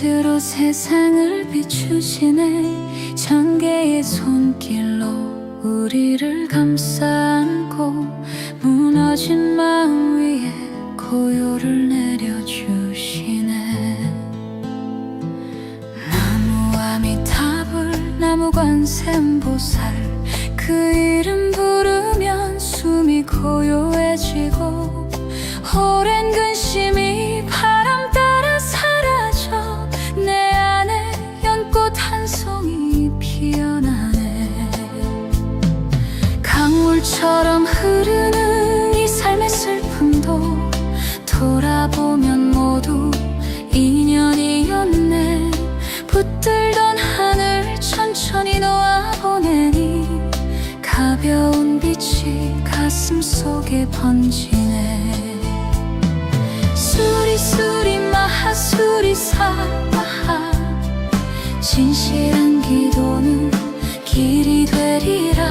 눈빛으로 세상을 비추시네. 전개의 손길로 우리를 감싸 붙들던 하늘 천천히 놓아보내니 가벼운 빛이 가슴 속에 번지네. 수리수리 마하수리 사 마하. 진실한 기도는 길이 되리라.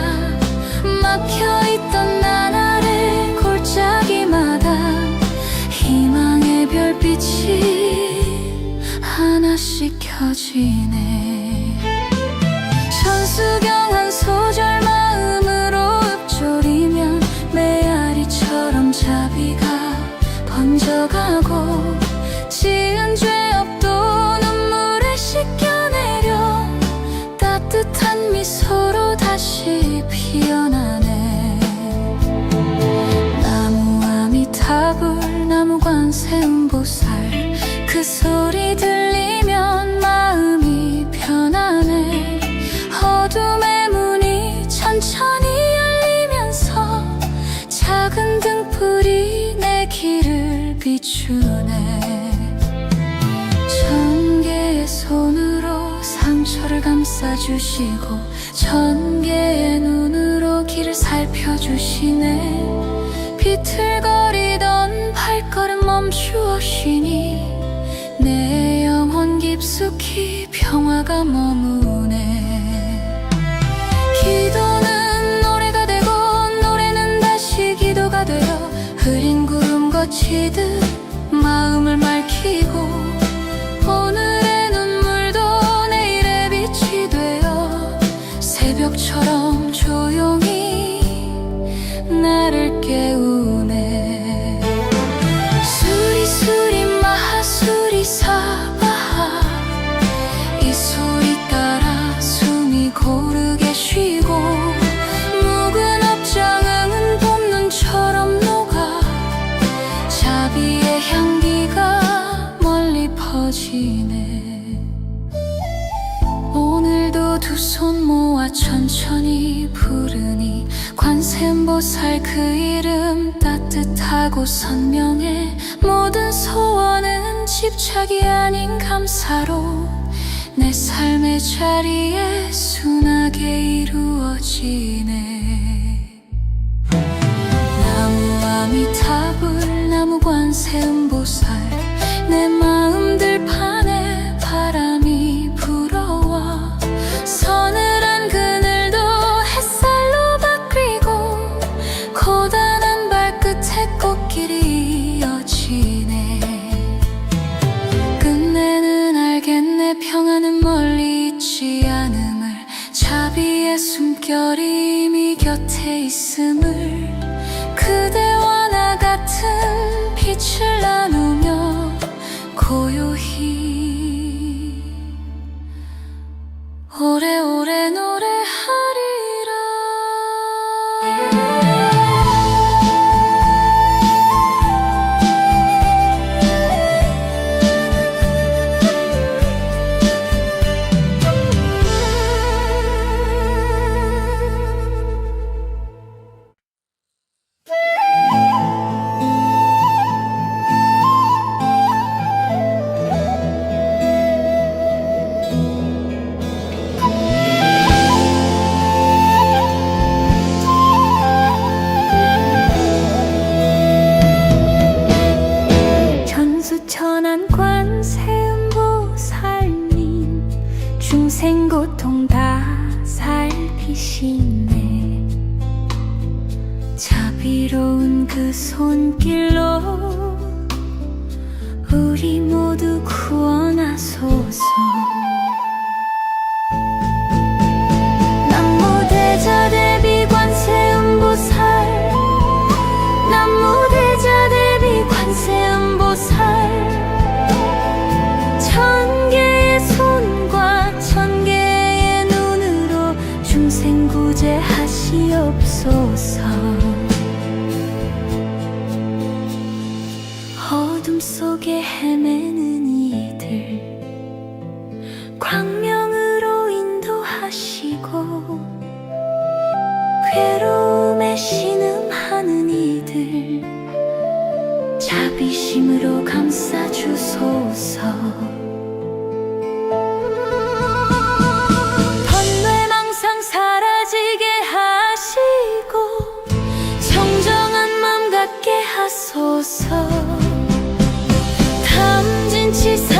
막혀있던 나 켜지네. 천수경 한 소절 마음으로 읊조리면 메아리처럼 자비가 번져가고 지은 죄 없도 눈물을 씻겨내려 따뜻한 미소로 다시 피어나네. 나무와 미탑을 나무 관세음보살 비추네. 전개의 손으로 상처를 감싸주시고 전개의 눈으로 길을 살펴주시네. 비틀거리던 발걸음 멈추어쉬니 내 영혼 깊숙이 평화가 머무네. 기도는 노래가 되고 노래는 다시 기도가 되어 흐린 구름 거치듯 마음을 맑히고 오늘의 눈물도 내일의 빛이 되어 새벽처럼 하고 선명해 모든 소원은 집착이 아닌 감사로 내 삶의 자리에 순하게 이루어지네. 나무와 미탑을 나무 관세음보살 내 마음 빛을 나누며 고요히 so, so. 다시 사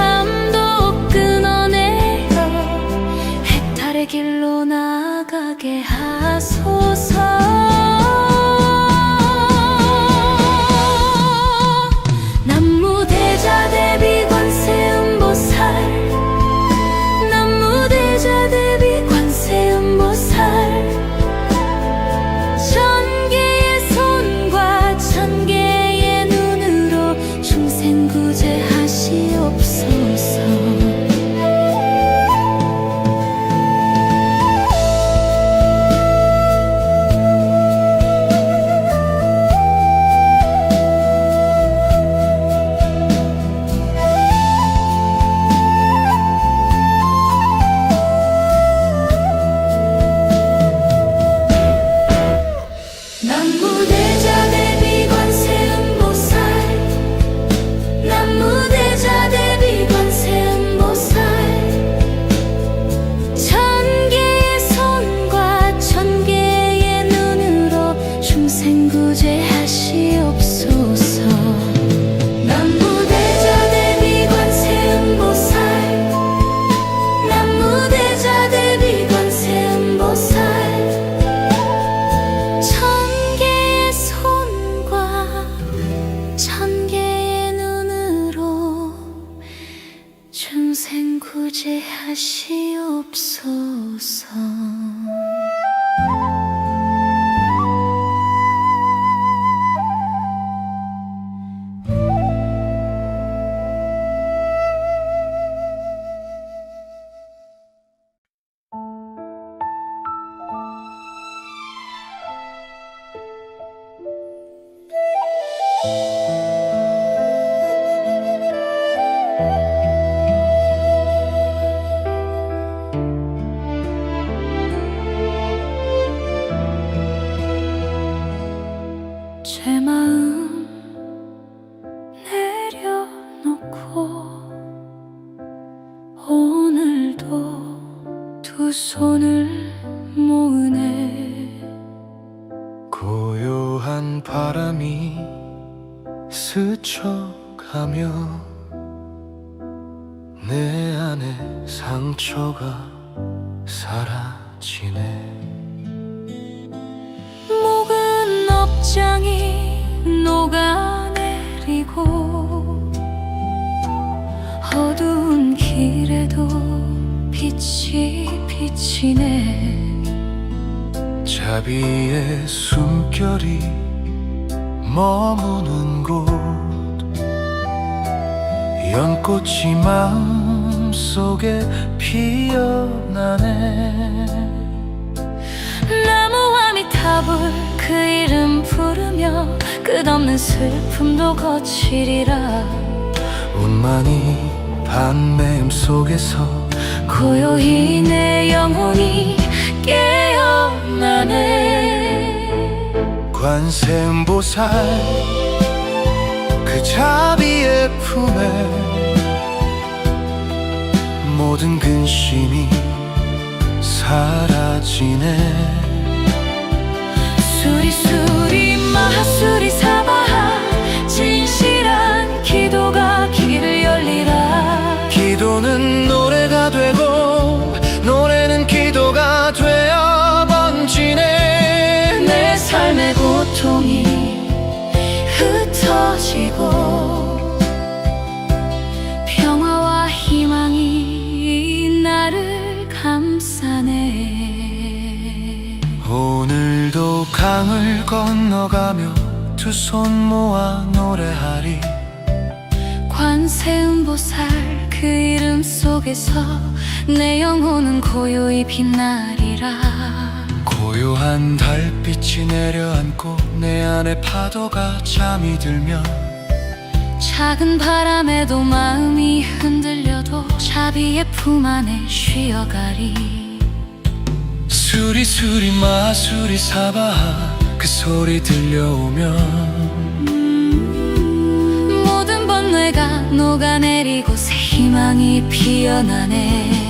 바람이 스쳐가며 내 안에 상처가 사라지네. 목은 업장이 녹아내리고 어두운 길에도 빛이 비치네. 자비의 숨결이 머무는 곳. 연꽃이 마음속에 피어나네. 나무와 미탑을 그 이름 부르며 끝없는 슬픔도 거칠이라. 운만이 반매음 속에서 고요히 내 영혼이 깨어나네. 관세음보살 그 자비의 품에 모든 근심이 사라지네. 수리수리 마수리사 건너가며 두 손 모아 노래하리. 관세음보살 그 이름 속에서 내 영혼은 고요히 빛나리라. 고요한 달빛이 내려앉고 내 안에 파도가 잠이 들면 작은 바람에도 마음이 흔들려도 자비의 품 안에 쉬어가리. 수리수리 마수리 사바하 그 소리 들려오면 모든 번뇌가 녹아내리고 새 희망이 피어나네